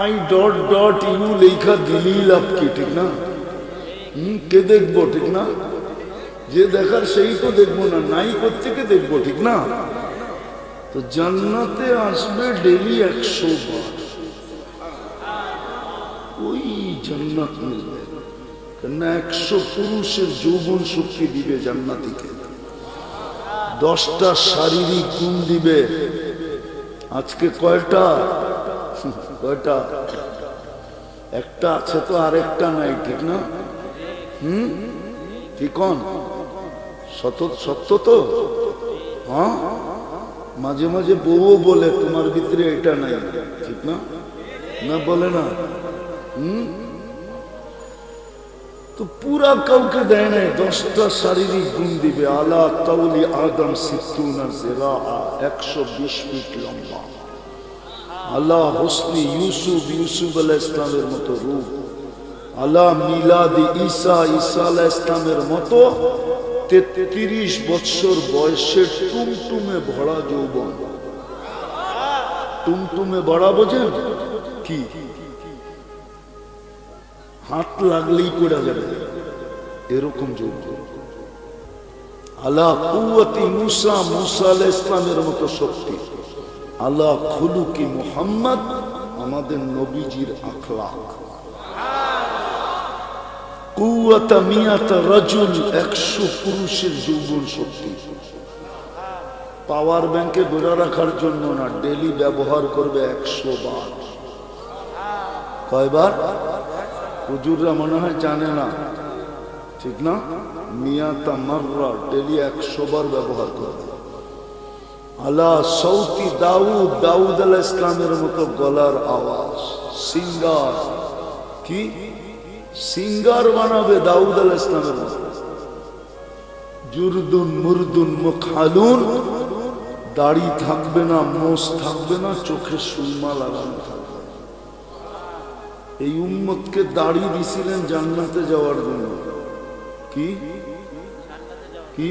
I dot dot you লেখা দিলেই লাভ কি, ঠিক না? কে দেখব, ঠিক না? যে দেখার সেই তো দেখব না, নাই কোথেকে দেখব, ঠিক না? তো জান্নাতে আসবে ডেলি একশো বার। ওই জান্নাত মিলবে। কেননা একশো পুরুষের যৌবন শক্তি দিবে জান্নাতিকে। দশটা শারীরিক গুণ দিবে। আজকে কয়টা? কয়টা? একটা আছে তো আরেকটা নাই, ঠিক না? হুম? কি কন? সত সত্য তো? হ্যাঁ? মাঝে মাঝে বউও বলে, তোমার ভিতরে এটা নাই, ঠিক না? না বলে না? হুম? তো পুরা কাউকে দেয় নাই, দশটা শারীরিক গুণ দিবে। আলা তাউলি আদম সিদ্ধুনা জেরা একশো বিশ ফিট লম্বা। আল্লাহ হোসনি ইউসুফ ইউসুফ আলাহ ইসলামের মতো রূপ। আল্লাহ মিলাদি ঈসা ঈসা আলাহ ইসলামের মতো তেত্রিশ বৎসর বয়সের টুমটুমে ভরা যৌবন। টুমটুমে ভরা বোঝেন? কি? হাত লাগলেই পড়া যাবে। এরকম যৌবন। আল্লাহ কুয়াতি মুসা মুসা আলাহ ইসলামের মতো শক্তি। আল্লাহ খুলুকি মোহাম্মদ আমাদের নবীজির আখলাক। কুয়াতা মিয়াতা রাজুল একশো পুরুষের যৌবন শক্তি। পাওয়ার ব্যাংকে ধরে রাখার জন্য না, ডেলি ব্যবহার করবে একশো বার। কয়বার? হুজুররা মনে হয় জানে না। ঠিক না? মিয়াতা মাররা ডেলি একশো বার ব্যবহার করবে। আল্লাহ সৌতি দাউদ দাউদ আলাহ ইসলামের মতো গলার আওয়াজ। সিঙ্গার। কি? সিঙ্গার বানাবে দাউদ আলাহ ইসলামের মতো। জুরদুন, মুরদুন, মুখালুন। দাড়ি থাকবে না, মোষ থাকবে না, চোখে সুরমা লাগানো থাকবে। এই উম্মতকে দাড়ি দিছিলেন জান্নাতে যাওয়ার জন্য। কি? কি?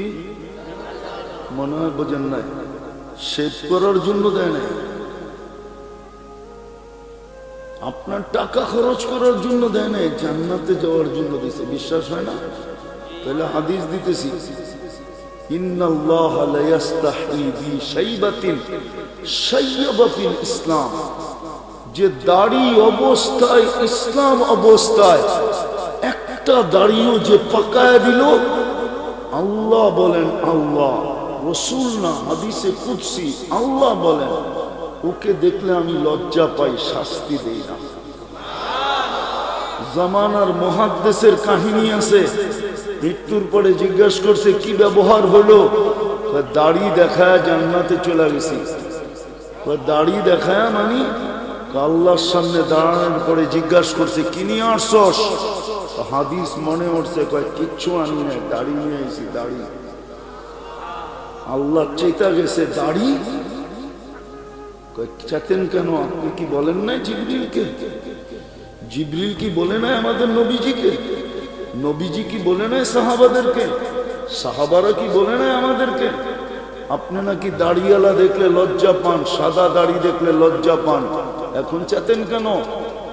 মনে হয় বোঝেন নাই। শেভ করার জন্য দেয় নাই। আপনার টাকা খরচ করার জন্য দেয় নাই, জান্নাতে যাওয়ার জন্য দিছে। বিশ্বাস হয় না? তাহলে হাদিস দিতেছি ইসলাম। যে দাড়ি অবস্থায়, ইসলাম অবস্থায়, একটা দাড়িও যে পাকায় দিল, আল্লাহ বলেন, আল্লাহ। রসুল না, হাদিসে কুৎসি আল্লাহ বলেন, ওকে দেখলে আমি লজ্জা পাই, শাস্তি দেই না। জামানার মহাদ্দেশের কাহিনী আছে, মৃত্যুর পরে জিজ্ঞাসা করছে, কি ব্যবহার হলো? দাড়ি দেখায় জান্নাতে চলে গেছি। দাড়ি দেখায় মানি আল্লাহর সামনে দাঁড়ানোর পরে জিজ্ঞাসা করছে, কি নিয়ে আসছস? হাদিস মনে উঠছে, কয়, কিচ্ছু আনি নাই, দাড়ি নিয়ে আইছি, দাড়ি। আল্লাহ চেতা গেছে দাড়ি। চেতেন কেন? আপনি কি বলেন নাই জিবরিলকে? জিবরিল কি বলে নাই আমাদের নবীজিকে? নবীজি কি বলে নাই সাহাবাদেরকে? সাহাবারা কি বলে নাই আমাদেরকে? আপনি নাকি দাড়িওয়ালা দেখলে লজ্জা পান, সাদা দাড়ি দেখলে লজ্জা পান। এখন চেতেন কেন?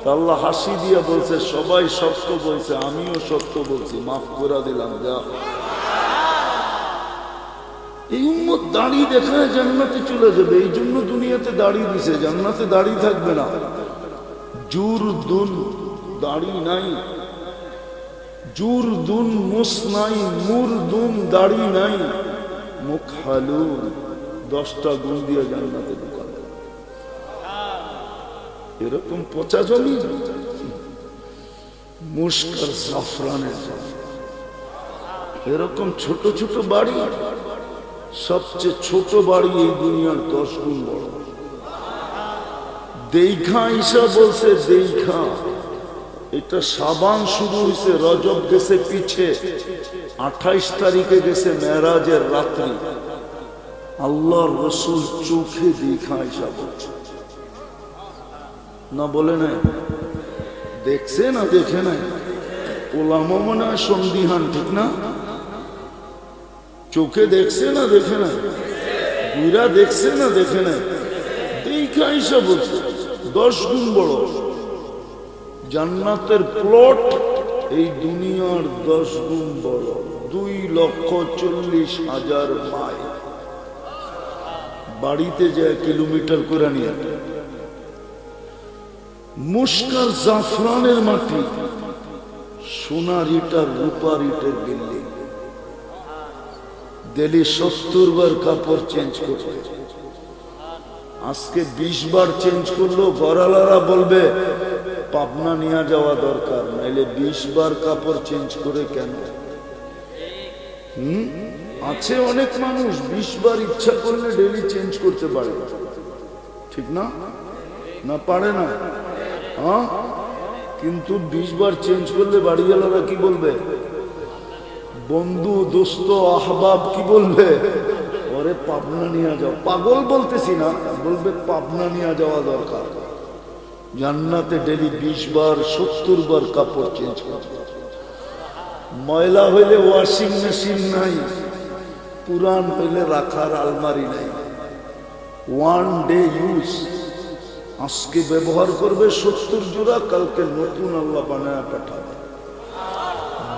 আল্লাহ হাসি দিয়া বলছে, সবাই সত্য বলছে, আমিও সত্য বলছি, মাফ করে দিলাম, যা। এই উম্মত দাড়ি দেখায় জান্নাতে চলে যাবে, এই জন্য দুনিয়াতে দাঁড়িয়ে দিছে, জান্নাতে দাঁড়িয়ে থাকবে না। জুর দুন দাড়ি নাই। জুর দুন মুস নাই, মুর দুন দাড়ি নাই। মুখ হালু দশটা গুণ দিয়ে জান্নাতে এরকম পচা জমি? মুস্কার জাফরানের এরকম ছোট ছোট বাড়ি? সবচেয়ে ছোট বাড়ি এই দুনিয়ার দশ গুণ বড়। দেখা ঈশা বলছে দেখা এটা সাবান শুরু হয়েছে রজব গেছে পিছে, আঠাইশ তারিখে গেছে মেরাজের রাত্রি। আল্লাহর রসুল চোখে দেখা ঈশা বলছে। না বলে নাই? দেখছে না দেখে নাই? ওলামা মনে সন্দিহান, ঠিক না? চোখে দেখছে না, দেখে না? বুড়া দেখছে না, দেখে না? দেখা হিসাব দশ গুণ বড়। জান্নাতের প্লট এই দুনিয়ার দশ গুণ বড়। দুই লক্ষ চল্লিশ হাজার মাইল। বাড়িতে যায় কিলোমিটার করে নিয়ে মুস্কার জাফরানের মাটি। সোনার ইটার রূপার ইটের বিল্ডিং। দিল্লি সত্তর বার কাপড় চেঞ্জ করবে। আজকে বিশ বার চেঞ্জ করল গড়ালারা বলবে, পাবনা নিয়ে যাওয়া দরকার, নাইলে বিশ বার কাপড় চেঞ্জ করে কেন? আছে অনেক মানুষ, বিশ বার ইচ্ছা করলে ডেলি চেঞ্জ করতে পারে। ঠিক না? না পারে না? কিন্তু বিশ বার চেঞ্জ করলে বাড়িওয়ালারা কি বলবে? বন্ধু, দোস্ত, আহবাব, কি বলবে? ওরে পাবনা নিয়ে যাও। পাগল বলতেছি না, বলবে পাবনা নিয়ে যাওয়া দরকার। জান্নাতে ডেলি বিশ বার, সত্তর বার কাপড় চেঞ্জ ময়লা হইলে ওয়াশিং মেশিন নাই, পুরান হইলে রাখার আলমারি নাই। ওয়ান ডে ইউজ আজকে ব্যবহার করবে সত্তর জোড়া, কালকে নতুন আল্লাহ বানায় পাঠাবে।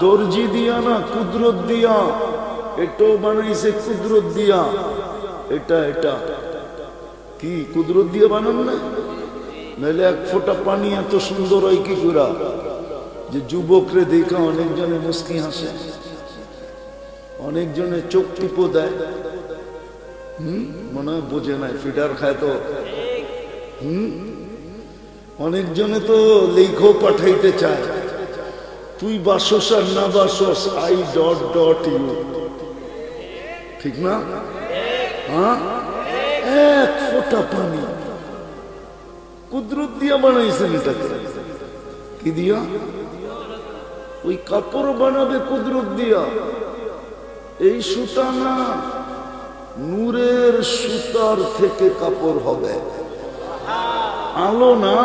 দর্জি দিয়া না কুদরত দিয়া? এটাও বানাইছে কুদরত দিয়া। এটা এটা। কি, কুদরত দিয়ে বানান না? নাহলে এক ফোঁটা পানি এত সুন্দর হয় কি করে যে যুবকরে দেখা অনেকজনে মুস্কি হাসে। অনেকজনে চোখ টিপো দেয়। হম? মনে হয় বোঝে নাই, ফিডার খায় তো। হম? অনেকজনে তো লেখো পাঠাইতে চায়। তুই বাসস আর না বাসস আই ডট ডট ইউ ঠিক না? হ্যাঁ? এক ফোঁটা পানি। কুদরত দিয়া বানাইছেন এটাকে। কি দিয়া? ওই কাপড় বানাবে কুদরত দিয়া। এই সুতা না, নূরের সুতার থেকে কাপড় হবে। আলো না,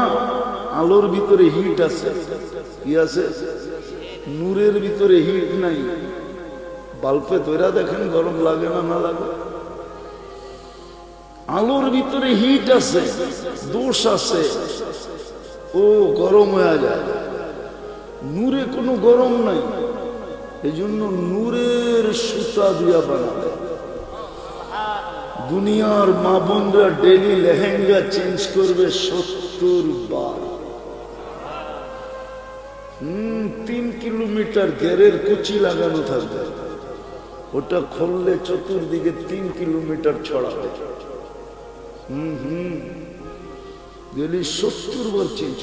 আলোর ভিতরে হিট আছে। কি আছে? নূরের ভিতরে হিট নাই। বাল্পে তৈরা দেখেন গরম লাগে না না লাগে। আলোর ভিতরে হিট আছে, দোষ আছে। ও, গরম হয়ে যায়। নূরে কোনো গরম নাই। এই জন্য নূরের সুতা দিয়া বানাবে। দুনিয়ার মা বোনরা ডেলি লেহেঙ্গা চেঞ্জ করবে সত্তর বার। কিলোমিটার গেরের কুচি লাগানো থাকবে। ওটা খুললে চতুর্দিকে তিন কিলোমিটার ডেলি সত্তর বার চেঞ্জ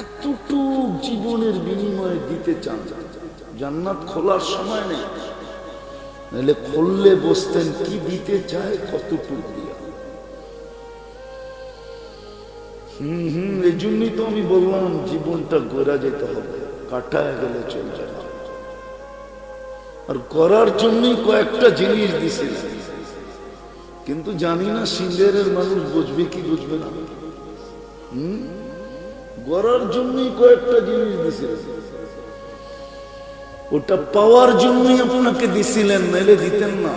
এতটুক জীবনের বিনিময়ে দিতে চান। জান্নাত খোলার সময় নেই। নাহলে খুললে বসতেন কি দিতে চায় কতটুকু দিয়া। হম হম এই জন্যই তো আমি বললাম, জীবনটা গোড়া যেতে হবে। কাটায় গেলে চলবে আর করার জন্যই কয়েকটা জিনিস দিছিল কিন্তু জানি না সিঙ্গারের মানুষ বুঝবে কি বুঝবে না। গড়ার জন্যই কয়েকটা জিনিস দিছিল ওটা পাওয়ার জন্যই আপনাকে দিছিলেন, নাইলে দিতেন না।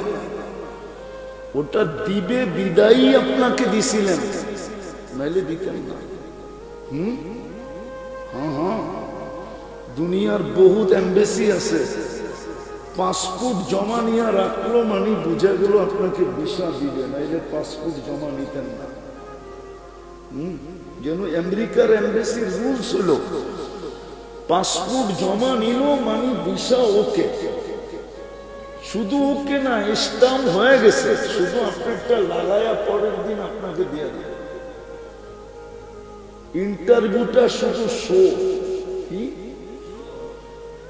ওটা দিবে বিদায়ী আপনাকে দিছিলেন, নাইলে দিতেন না। হুম? হ্যাঁ হ্যাঁ। দুনিয়ার বহুত এম্বাসি আছে। পাসপোর্ট জমা নিয়ে রাখল মানে বুঝে গেল আপনাকে ভিসা দিবে, নাইলে পাসপোর্ট জমা নিতেন না। যেন আমেরিকার এম্বাসির রুলস হলো, পাসপোর্ট জমা নিল মানে ভিসা ওকে। শুধু ওকে না স্টাম্প হয়ে গেছে, শুধু আপনারটা লাগায়া পরের দিন আপনাকে দিয়ে দেবে। ইন্টারভিউটা শুধু শো, কি?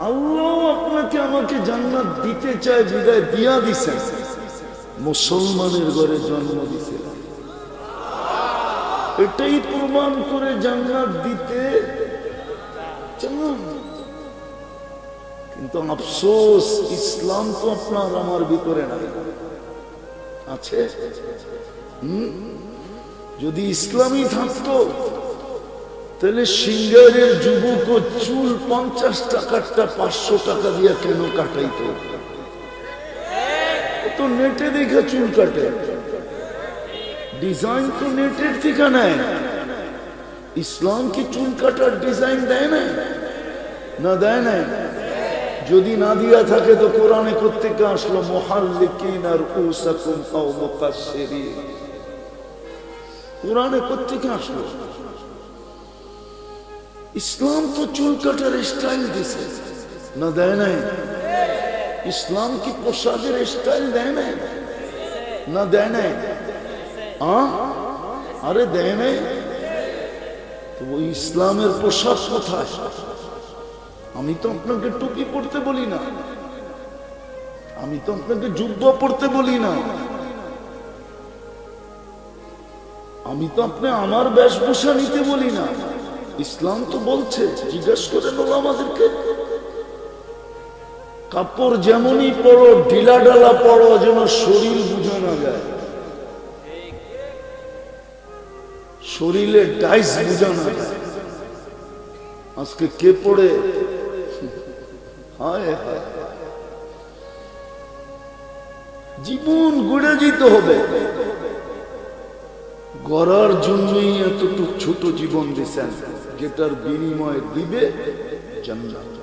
আল্লাহ আপনাকে আমাকে জান্নাত দিতে চায়, বিদায় দিয়া দিছেন। মুসলমানের ঘরে জন্ম দিছিলাম এটাই প্রমাণ করে জান্নাত দিতে কিন্তু আফসোস, ইসলাম তো আপনার, আমার ভিতরে নাই। আছে। যদি ইসলামই থাকতো তাহলে সিঙ্গারের যুবক চুল পঞ্চাশ টাকারটা পাঁচশো টাকা দিয়ে কেন কাটাইতো? তো নেটে দেখে চুল কাটে। ডিজাইন তো নেটের থেকে নেয়। ইসলাম কি চুল কাটার ডিজাইন দেয় না না দেয় না যদি না দিয়া থাকে তো কোরআনে কোথেকে আসলো, মহাল্লিকিন আর উসাকুম আও মুকাসসিরিন কোরআনে কোথেকে আসলো। ইসলাম তো চুল কাটার স্টাইল দিছে। না দেয় নাই? ইসলাম কি পোশাকের স্টাইল দেয় নাই? না দেয় নাই? আরে দেয় নাই? ইসলামের পোশাক কোথায়? আমি তো আপনাকে টুপি পড়তে বলি না। আমি তো আপনাকে যুদ্ধ পড়তে বলি না। আমি তো আপনি আমার বেশভূষা নিতে বলি না। ইসলাম তো বলছে, জিজ্ঞেস করে নেব আমাদেরকে। কাপড় যেমনই পড়ো ঢিলা ডালা পড়ো যেন শরীর বুঝে না যায়। শরীরে ডাইস বুঝে না যায়। আজকে কে পড়ে? হায় জীবন গড়ে যেতে হবে। গড়ার জন্যই এতটুক ছোট জীবন দিছেন যেটার বিনিময় দিবে জান্নাত।